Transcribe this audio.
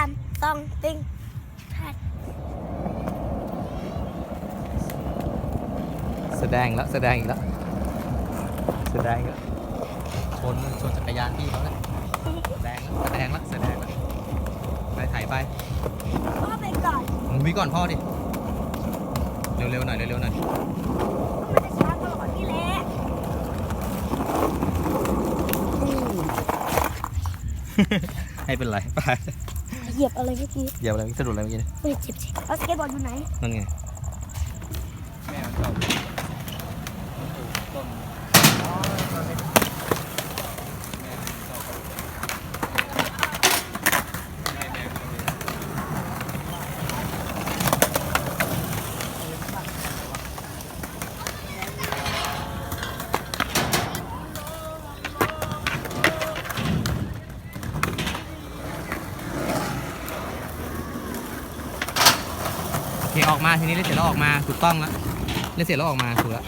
ามสองติงทัดแสดงแล้วแสดงอีกแล้วแสดงอีกแล้วชนชนจักรยานพี่เขาแล้วแสดงแล้วแสดงแล้วแสดงแล้วไปถ่ายไปพ่อไปก่อนมึงวิก่อนพ่อดิเร็วๆหน่อยเร็วๆหน่อยมันจะช้าตลอดนี่แหละให้เป็นไรไป เหยียบอะไรเมื่อกี้อย่าอะไรสะดุดอะไรเมื่อกี้เนี่ยไม่เจ็บสิแล้วสเก็ตบอร์ดอยู่ไหนนั่นไงแม่ชอบต้น เคออกมาทีนี้เล่นเสร็จแล้วออกมาถูกต้องแล้วเล่นเสร็จแล้วออกมาถูกแล้ว